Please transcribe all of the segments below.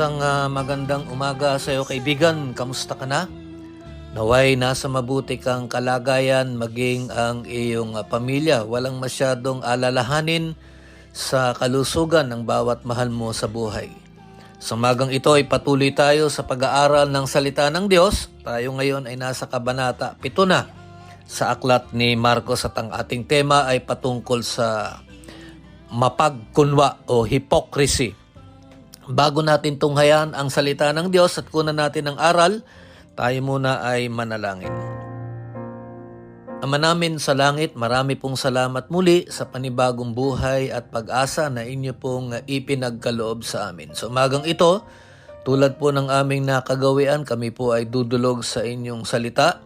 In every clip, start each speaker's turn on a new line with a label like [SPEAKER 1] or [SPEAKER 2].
[SPEAKER 1] Isang ah, magandang umaga sa iyo kaibigan. Kamusta ka na? Naway nasa mabuti kang kalagayan maging ang iyong ah, pamilya. Walang masyadong alalahanin sa kalusugan ng bawat mahal mo sa buhay. Sa magang ito ay patuloy tayo sa pag-aaral ng salita ng Diyos. Tayo ngayon ay nasa kabanata 7 na sa aklat ni Marcos at ang ating tema ay patungkol sa mapagkunwa o hypocrisy. Bago natin tunghayan ang salita ng Diyos at kunan natin ang aral, tayo muna ay manalangin. Ama namin sa langit, marami pong salamat muli sa panibagong buhay at pag-asa na inyo pong ipinagkaloob sa amin. Sa umagang ito, tulad po ng aming nakagawian, kami po ay dudulog sa inyong salita.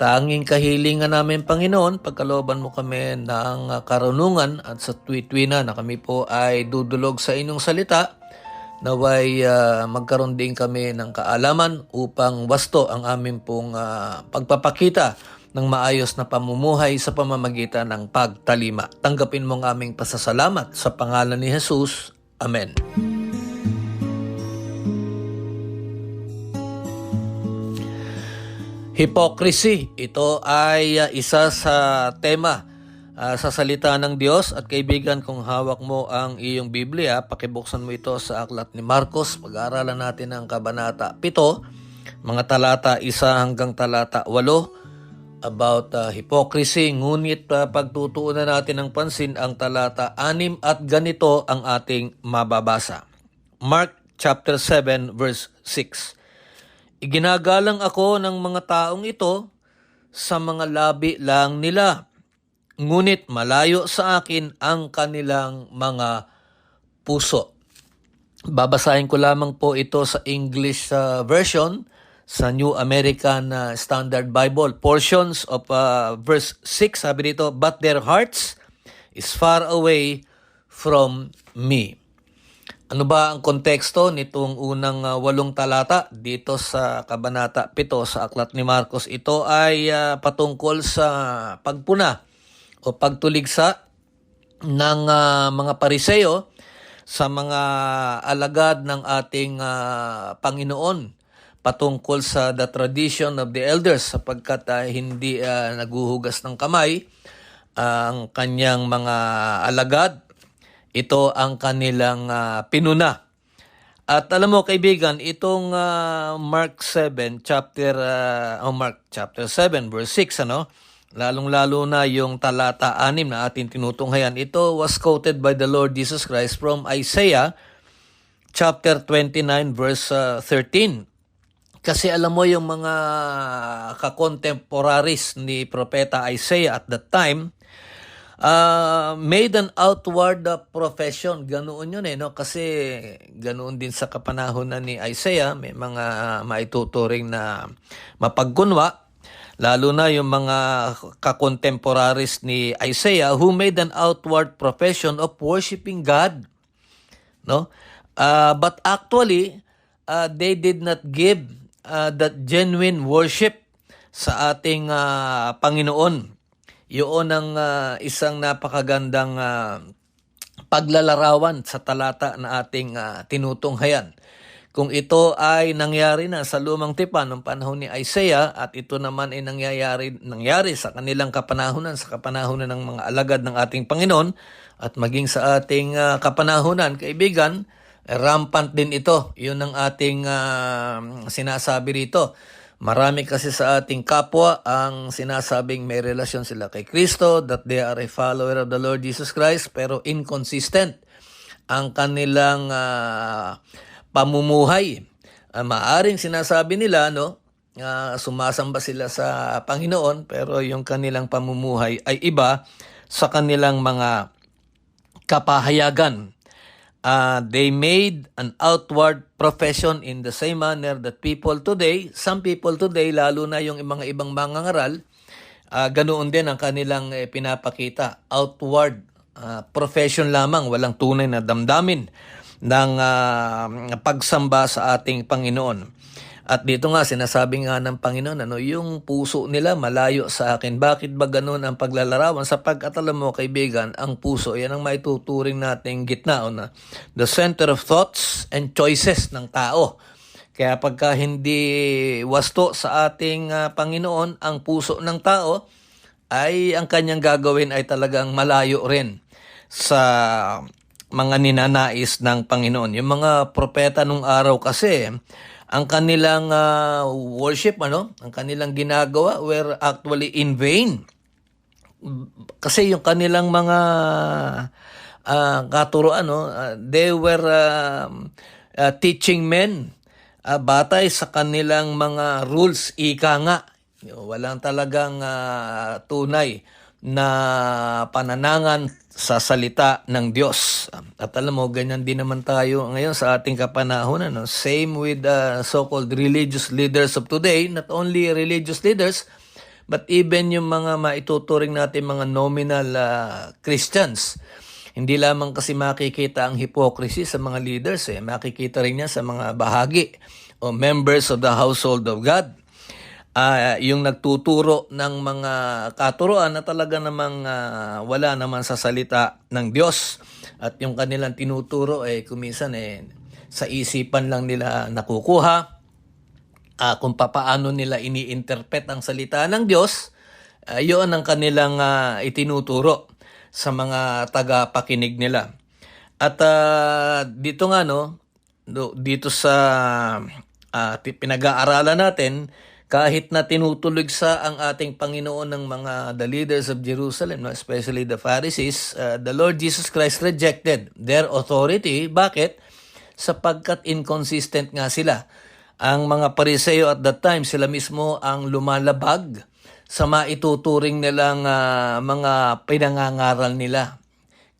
[SPEAKER 1] Tanging kahilingan namin, Panginoon, pagkalooban mo kami ng karunungan at sa na na kami po ay dudulog sa inyong salita naway ah, magkaroon din kami ng kaalaman upang wasto ang aming pong ah, pagpapakita ng maayos na pamumuhay sa pamamagitan ng pagtalima. Tanggapin mo ang aming pasasalamat sa pangalan ni Jesus. Amen. Hypocrisy. Ito ay uh, isa sa tema uh, sa salita ng Diyos at kaibigan kung hawak mo ang iyong Biblia, pakibuksan mo ito sa aklat ni Marcos. Pag-aaralan natin ang kabanata 7, mga talata 1 hanggang talata 8 about uh, hypocrisy. Ngunit uh, pagtutuunan natin ng pansin ang talata 6 at ganito ang ating mababasa. Mark chapter 7 verse 6. Iginagalang ako ng mga taong ito sa mga labi lang nila. Ngunit malayo sa akin ang kanilang mga puso. Babasahin ko lamang po ito sa English uh, version sa New American uh, Standard Bible. Portions of uh, verse 6, sabi dito, But their hearts is far away from me. Ano ba ang konteksto nitong unang uh, walong talata dito sa Kabanata 7 sa Aklat ni Marcos? Ito ay uh, patungkol sa pagpuna o pagtuligsa ng uh, mga pariseo sa mga alagad ng ating uh, Panginoon patungkol sa the tradition of the elders sapagkat uh, hindi uh, naguhugas ng kamay ang kanyang mga alagad ito ang kanilang uh, pinuna. At alam mo kaibigan, itong uh, Mark 7 chapter uh, oh Mark chapter 7 verse 6 ano, lalong-lalo na yung talata 6 na ating tinutunghayan. Ito was quoted by the Lord Jesus Christ from Isaiah chapter 29 verse uh, 13. Kasi alam mo yung mga kakontemporaries ni Propeta Isaiah at that time, uh, made an outward uh, profession. Ganoon yun eh, no? Kasi ganoon din sa kapanahon na ni Isaiah, may mga uh, maituturing na mapagkunwa. Lalo na yung mga kakontemporaries ni Isaiah who made an outward profession of worshiping God. No? Uh, but actually, uh, they did not give uh, that genuine worship sa ating uh, Panginoon. Yun ang uh, isang napakagandang uh, paglalarawan sa talata na ating uh, tinutunghayan. Kung ito ay nangyari na sa lumang tipan ng panahon ni Isaiah at ito naman ay nangyayari, nangyari sa kanilang kapanahunan, sa kapanahunan ng mga alagad ng ating Panginoon at maging sa ating uh, kapanahunan, kaibigan, rampant din ito. Yun ang ating uh, sinasabi rito. Marami kasi sa ating kapwa ang sinasabing may relasyon sila kay Kristo, that they are a follower of the Lord Jesus Christ, pero inconsistent ang kanilang ah, pamumuhay. Ah, maaring sinasabi nila, no, ah, sumasamba sila sa Panginoon, pero yung kanilang pamumuhay ay iba sa kanilang mga kapahayagan. Uh, they made an outward profession in the same manner that people today, some people today, lalo na yung mga ibang mangangaral, uh, ganoon din ang kanilang eh, pinapakita. Outward uh, profession lamang, walang tunay na damdamin ng uh, pagsamba sa ating Panginoon. At dito nga, sinasabi nga ng Panginoon, ano, yung puso nila malayo sa akin. Bakit ba ganun ang paglalarawan? Sapagkat alam mo, kaibigan, ang puso, yan ang maituturing nating gitna, o na, the center of thoughts and choices ng tao. Kaya pagka hindi wasto sa ating ah, Panginoon, ang puso ng tao, ay ang kanyang gagawin ay talagang malayo rin sa mga ninanais ng Panginoon. Yung mga propeta nung araw kasi, ang kanilang ah, worship, ano, ang kanilang ginagawa were actually in vain. Kasi yung kanilang mga ah, katuroan, no, ah, they were um, ah, teaching men ah, batay sa kanilang mga rules, ika nga. Walang talagang ah, tunay na pananangan sa salita ng Diyos. At alam mo, ganyan din naman tayo ngayon sa ating kapanahon. Ano? Same with the so-called religious leaders of today. Not only religious leaders, but even yung mga maituturing natin mga nominal ah, Christians. Hindi lamang kasi makikita ang hypocrisy sa mga leaders, eh. makikita rin yan sa mga bahagi o members of the household of God ah yung nagtuturo ng mga katuroan na talaga namang ah, wala naman sa salita ng Diyos. At yung kanilang tinuturo eh kuminsan eh sa isipan lang nila nakukuha. Ah, kung papaano nila ini-interpret ang salita ng Diyos ah, yun ang kanilang ah, itinuturo sa mga tagapakinig nila. At ah, dito nga no dito sa pi- pinag-aaralan natin kahit na tinutulog sa ang ating Panginoon ng mga the leaders of Jerusalem, no, especially the Pharisees, uh, the Lord Jesus Christ rejected their authority. Bakit? Sapagkat inconsistent nga sila. Ang mga pariseo at that time, sila mismo ang lumalabag sa maituturing nilang ah, mga pinangangaral nila.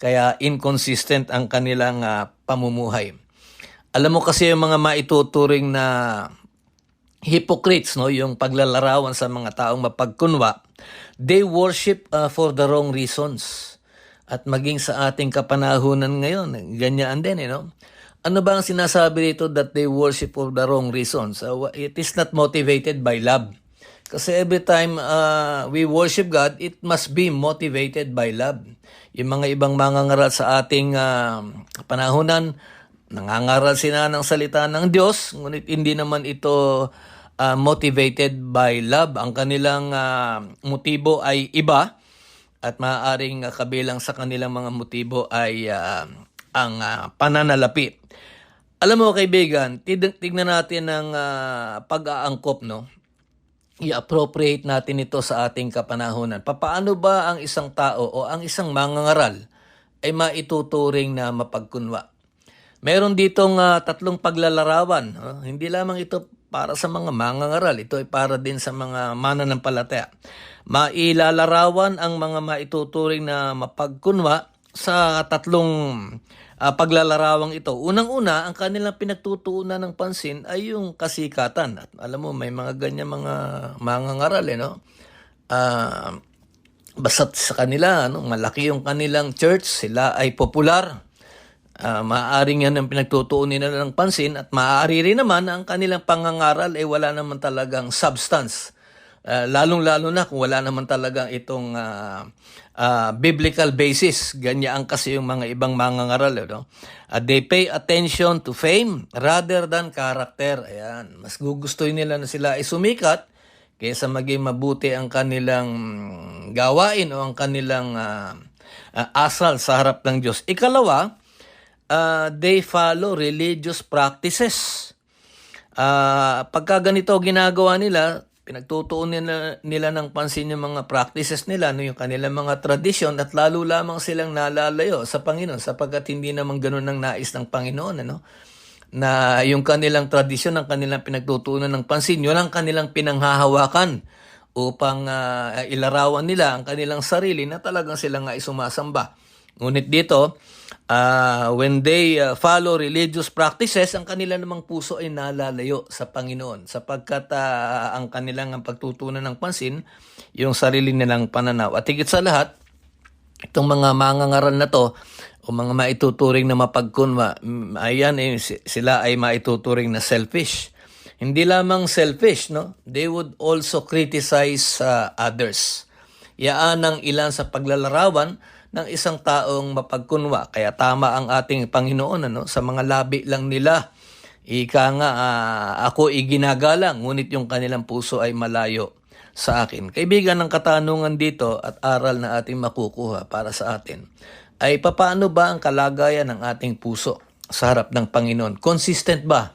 [SPEAKER 1] Kaya inconsistent ang kanilang ah, pamumuhay. Alam mo kasi yung mga maituturing na hypocrites, no, yung paglalarawan sa mga taong mapagkunwa, they worship uh, for the wrong reasons. At maging sa ating kapanahunan ngayon, ganyan din, eh, no? Ano ba ang sinasabi dito that they worship for the wrong reasons? Uh, it is not motivated by love. Kasi every time uh, we worship God, it must be motivated by love. Yung mga ibang mangangaral sa ating uh, panahunan, nangangaral sila ng salita ng Diyos, ngunit hindi naman ito uh, motivated by love. Ang kanilang uh, motibo ay iba at maaaring uh, kabilang sa kanilang mga motibo ay uh, ang uh, pananalapi. Alam mo kaibigan, tig- tignan natin ang uh, pag-aangkop no. I-appropriate natin ito sa ating kapanahonan. Papaano ba ang isang tao o ang isang mangangaral ay maituturing na mapagkunwa? Meron ditong ah, tatlong paglalarawan. ah. hindi lamang ito para sa mga mangangaral. Ito ay para din sa mga mananampalataya. Mailalarawan ang mga maituturing na mapagkunwa sa tatlong ah, paglalarawang ito. Unang-una, ang kanilang pinagtutuunan ng pansin ay yung kasikatan. At alam mo, may mga ganyan mga mangangaral, eh, no? Ah, basta't sa kanila, ano, malaki yung kanilang church, sila ay popular. Ah, maaaring yan ang pinagtutuon nila ng pansin at maaari rin naman ang kanilang pangangaral ay wala naman talagang substance. Ah, lalong-lalo na kung wala naman talagang itong ah, ah, biblical basis. Ganyan kasi yung mga ibang mangangaral. No? Ah, they pay attention to fame rather than character. Ayan. Mas gugustuhin nila na sila ay sumikat kaysa maging mabuti ang kanilang gawain o ang kanilang ah, ah, asal sa harap ng Diyos. Ikalawa, uh, they follow religious practices. Ah, pagka ganito ginagawa nila, pinagtutuon nila, nila ng pansin yung mga practices nila, no, yung kanilang mga tradisyon at lalo lamang silang nalalayo sa Panginoon sapagkat hindi naman ganun ang nais ng Panginoon. Ano? Na yung kanilang tradisyon, ang kanilang pinagtutuunan ng pansin, yun ang kanilang pinanghahawakan upang ah, ilarawan nila ang kanilang sarili na talagang sila nga ay sumasamba. Ngunit dito, ah, when they ah, follow religious practices, ang kanila namang puso ay nalalayo sa Panginoon sapagkat ah, ang kanilang ang pagtutunan ng pansin, yung sarili nilang pananaw. At higit sa lahat, itong mga mangangaral na to, o mga maituturing na mapagkunwa, mm, ayan, eh, si- sila ay maituturing na selfish. Hindi lamang selfish, no? They would also criticize uh, others. Yaan ang ilan sa paglalarawan ng isang taong mapagkunwa. Kaya tama ang ating Panginoon ano, sa mga labi lang nila. Ika nga, ah, ako iginagalang, ngunit yung kanilang puso ay malayo sa akin. Kaibigan ng katanungan dito at aral na ating makukuha para sa atin ay papaano ba ang kalagayan ng ating puso sa harap ng Panginoon? Consistent ba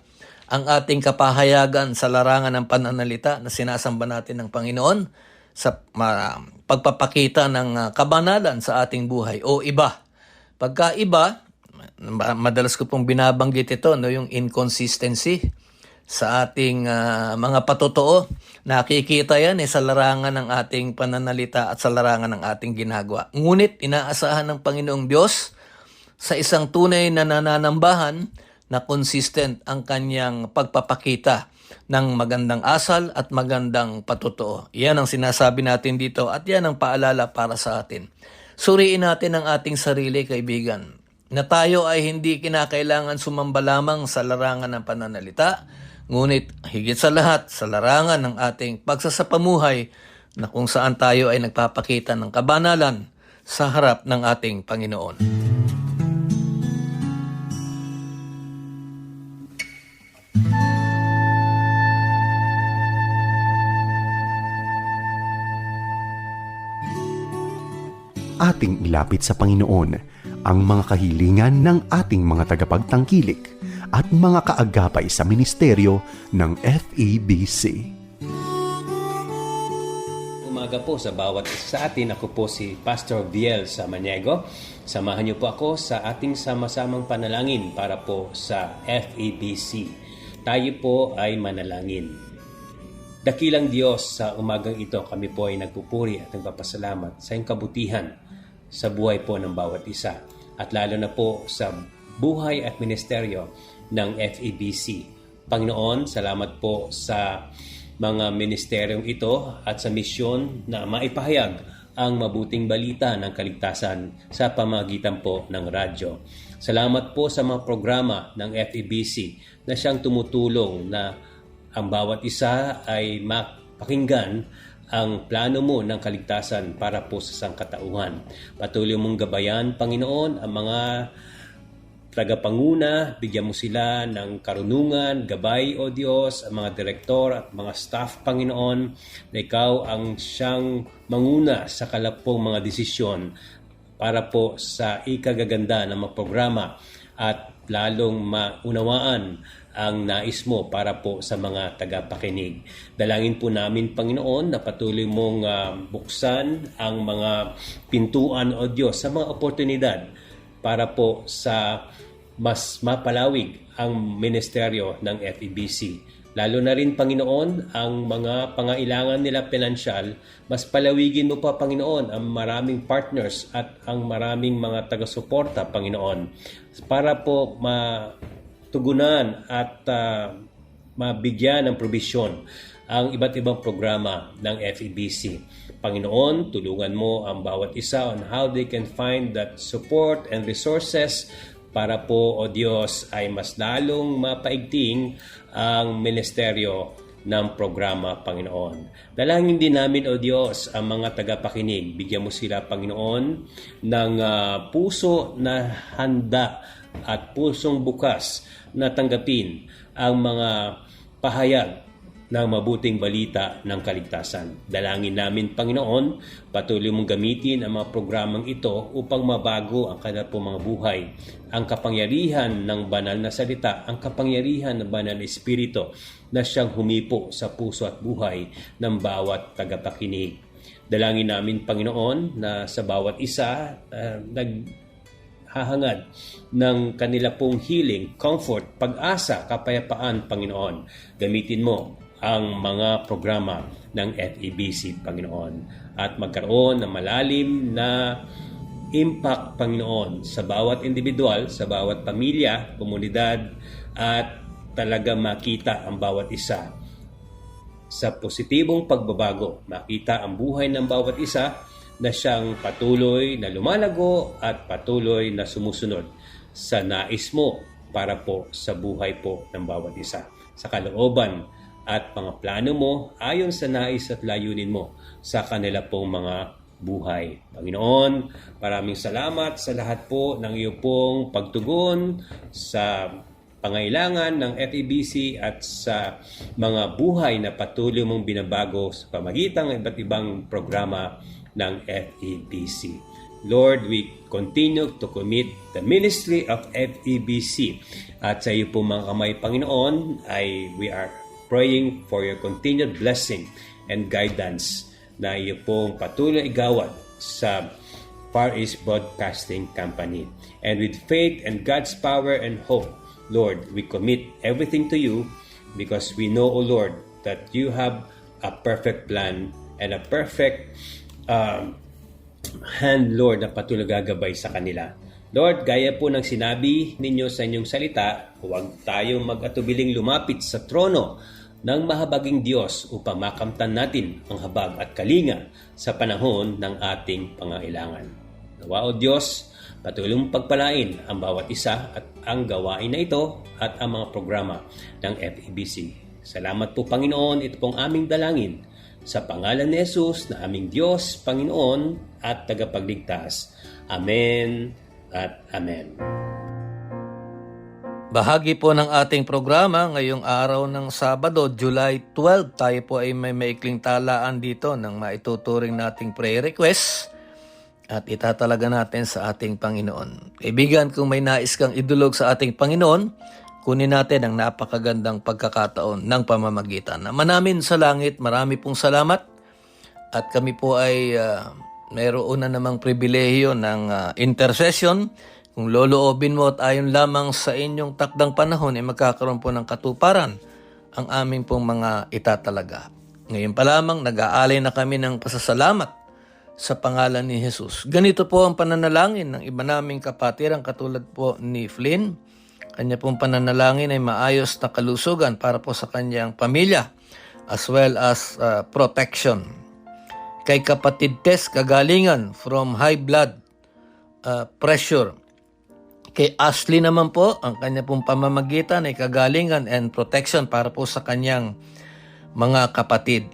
[SPEAKER 1] ang ating kapahayagan sa larangan ng pananalita na sinasamba natin ng Panginoon sa ma- pagpapakita ng ah, kabanalan sa ating buhay o iba? Pagka iba, ma- madalas ko pong binabanggit ito, no, yung inconsistency sa ating ah, mga patotoo. Nakikita yan eh, sa larangan ng ating pananalita at sa larangan ng ating ginagawa. Ngunit inaasahan ng Panginoong Diyos sa isang tunay na nananambahan na consistent ang kanyang pagpapakita ng magandang asal at magandang patotoo. Yan ang sinasabi natin dito at yan ang paalala para sa atin. Suriin natin ang ating sarili, kaibigan, na tayo ay hindi kinakailangan sumamba lamang sa larangan ng pananalita, ngunit higit sa lahat sa larangan ng ating pagsasapamuhay na kung saan tayo ay nagpapakita ng kabanalan sa harap ng ating Panginoon.
[SPEAKER 2] Ating ilapit sa Panginoon ang mga kahilingan ng ating mga tagapagtangkilik at mga kaagapay sa ministeryo ng FEBC.
[SPEAKER 3] Umaga po sa bawat isa sa atin. Ako po si Pastor Viel Samaniego. Samahan niyo po ako sa ating sama-samang panalangin para po sa FEBC. Tayo po ay manalangin. Dakilang Diyos sa umagang ito, kami po ay nagpupuri at nagpapasalamat sa iyong kabutihan sa buhay po ng bawat isa at lalo na po sa buhay at ministeryo ng FEBC. Panginoon, salamat po sa mga ministeryong ito at sa misyon na maipahayag ang mabuting balita ng kaligtasan sa pamagitan po ng radyo. Salamat po sa mga programa ng FEBC na siyang tumutulong na ang bawat isa ay mapakinggan ang plano mo ng kaligtasan para po sa sangkatauhan. Patuloy mong gabayan, Panginoon, ang mga tagapanguna, bigyan mo sila ng karunungan, gabay o Diyos, ang mga direktor at mga staff, Panginoon, na ikaw ang siyang manguna sa kalapong mga desisyon para po sa ikagaganda ng mga programa at lalong maunawaan ang nais mo para po sa mga tagapakinig. Dalangin po namin, Panginoon, na patuloy mong ah, buksan ang mga pintuan o Diyos sa mga oportunidad para po sa mas mapalawig ang ministeryo ng FEBC. Lalo na rin, Panginoon, ang mga pangailangan nila pinansyal, mas palawigin mo pa, Panginoon, ang maraming partners at ang maraming mga taga-suporta, Panginoon, para po matugunan at ah, mabigyan ng probisyon ang iba't ibang programa ng FEBC. Panginoon, tulungan mo ang bawat isa on how they can find that support and resources para po, O Diyos, ay mas lalong mapaigting ang ministeryo ng programa, Panginoon. Dalangin din namin, O Diyos, ang mga tagapakinig. Bigyan mo sila, Panginoon, ng ah, puso na handa at pusong bukas na tanggapin ang mga pahayag ng mabuting balita ng kaligtasan. Dalangin namin, Panginoon, patuloy mong gamitin ang mga programang ito upang mabago ang kanila pong mga buhay. Ang kapangyarihan ng banal na salita, ang kapangyarihan ng banal na espiritu na siyang humipo sa puso at buhay ng bawat tagapakinig. Dalangin namin, Panginoon, na sa bawat isa, uh, nag hahangad ng kanila pong healing, comfort, pag-asa, kapayapaan, Panginoon. Gamitin mo ang mga programa ng FEBC, Panginoon. At magkaroon ng malalim na impact, Panginoon, sa bawat individual, sa bawat pamilya, komunidad, at talaga makita ang bawat isa sa positibong pagbabago. Makita ang buhay ng bawat isa na siyang patuloy na lumalago at patuloy na sumusunod sa nais mo para po sa buhay po ng bawat isa. Sa kalooban at mga plano mo ayon sa nais at layunin mo sa kanila pong mga buhay. Panginoon, maraming salamat sa lahat po ng iyo pong pagtugon sa pangailangan ng FEBC at sa mga buhay na patuloy mong binabago sa pamagitan ng iba't ibang programa ng FEBC. Lord, we continue to commit the ministry of FEBC. At sa iyo po mga kamay, Panginoon, ay we are praying for your continued blessing and guidance na iyo pong patuloy igawad sa Far East Broadcasting Company. And with faith and God's power and hope, Lord, we commit everything to you because we know, O Lord, that you have a perfect plan and a perfect um, hand, Lord, na patuloy gagabay sa kanila. Lord, gaya po ng sinabi ninyo sa inyong salita, huwag tayong mag-atubiling lumapit sa trono ng mahabaging Diyos upang makamtan natin ang habag at kalinga sa panahon ng ating pangailangan. Nawa o Diyos, patuloy mong pagpalain ang bawat isa at ang gawain na ito at ang mga programa ng FEBC. Salamat po Panginoon, ito pong aming dalangin sa pangalan ni Jesus na aming Diyos, Panginoon at tagapagligtas. Amen at Amen.
[SPEAKER 1] Bahagi po ng ating programa ngayong araw ng Sabado, July 12. Tayo po ay may maikling talaan dito ng maituturing nating prayer request at itatalaga natin sa ating Panginoon. Kaibigan, kung may nais kang idulog sa ating Panginoon, kunin natin ang napakagandang pagkakataon ng pamamagitan. Naman namin sa langit, marami pong salamat at kami po ay uh, mayroon na namang pribilehiyo ng uh, intercession. Kung loloobin mo at ayon lamang sa inyong takdang panahon, ay magkakaroon po ng katuparan ang aming pong mga itatalaga. Ngayon pa lamang, nag-aalay na kami ng pasasalamat sa pangalan ni Jesus. Ganito po ang pananalangin ng iba naming kapatirang katulad po ni Flynn. Kanya pong pananalangin ay maayos na kalusugan para po sa kanyang pamilya as well as uh, protection. Kay kapatid Tess kagalingan from high blood uh, pressure. Kay Ashley naman po, ang kanya pong pamamagitan ay kagalingan and protection para po sa kanyang mga kapatid.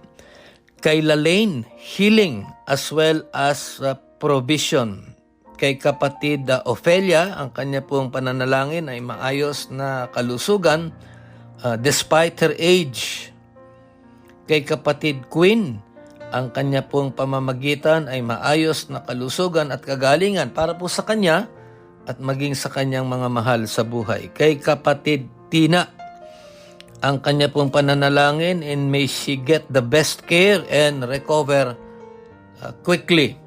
[SPEAKER 1] Kay Lalaine, healing as well as uh, provision. Kay kapatid uh, Ophelia, ang kanya pong pananalangin ay maayos na kalusugan uh, despite her age. Kay kapatid Queen, ang kanya pong pamamagitan ay maayos na kalusugan at kagalingan para po sa kanya at maging sa kanyang mga mahal sa buhay. Kay kapatid Tina, ang kanya pong pananalangin and may she get the best care and recover uh, quickly.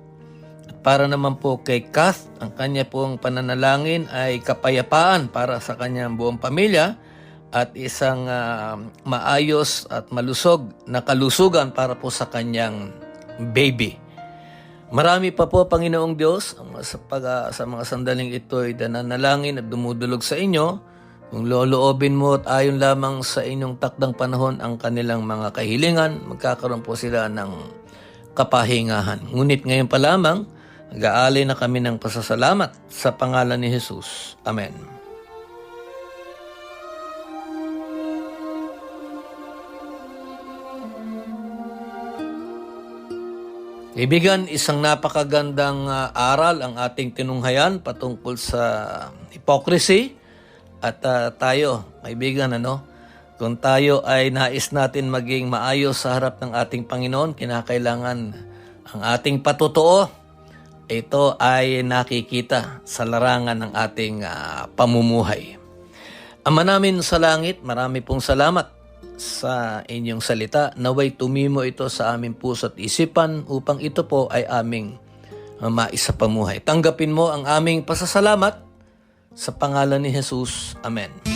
[SPEAKER 1] Para naman po kay Kath, ang kanya pong pananalangin ay kapayapaan para sa kanyang buong pamilya at isang uh, maayos at malusog na kalusugan para po sa kanyang baby. Marami pa po, Panginoong Diyos, sa, pag, sa mga sandaling ito ay nananalangin at dumudulog sa inyo. Kung loloobin mo at ayon lamang sa inyong takdang panahon ang kanilang mga kahilingan, magkakaroon po sila ng kapahingahan. Ngunit ngayon pa lamang, nag-aalay na kami ng pasasalamat sa pangalan ni Jesus. Amen. Ibigan, isang napakagandang uh, aral ang ating tinunghayan patungkol sa hypocrisy at uh, tayo, kaibigan, ano, Kung tayo ay nais natin maging maayos sa harap ng ating Panginoon, kinakailangan ang ating patutuo. Ito ay nakikita sa larangan ng ating ah, pamumuhay. Ama namin sa langit, marami pong salamat sa inyong salita. Naway tumimo ito sa aming puso at isipan upang ito po ay aming uh, maisapamuhay. Tanggapin mo ang aming pasasalamat sa pangalan ni Jesus. Amen.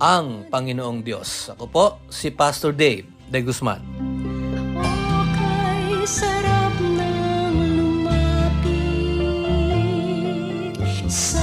[SPEAKER 1] ang Panginoong Diyos. Ako po, si Pastor Dave De Guzman.
[SPEAKER 4] Sarap ng lumapit sa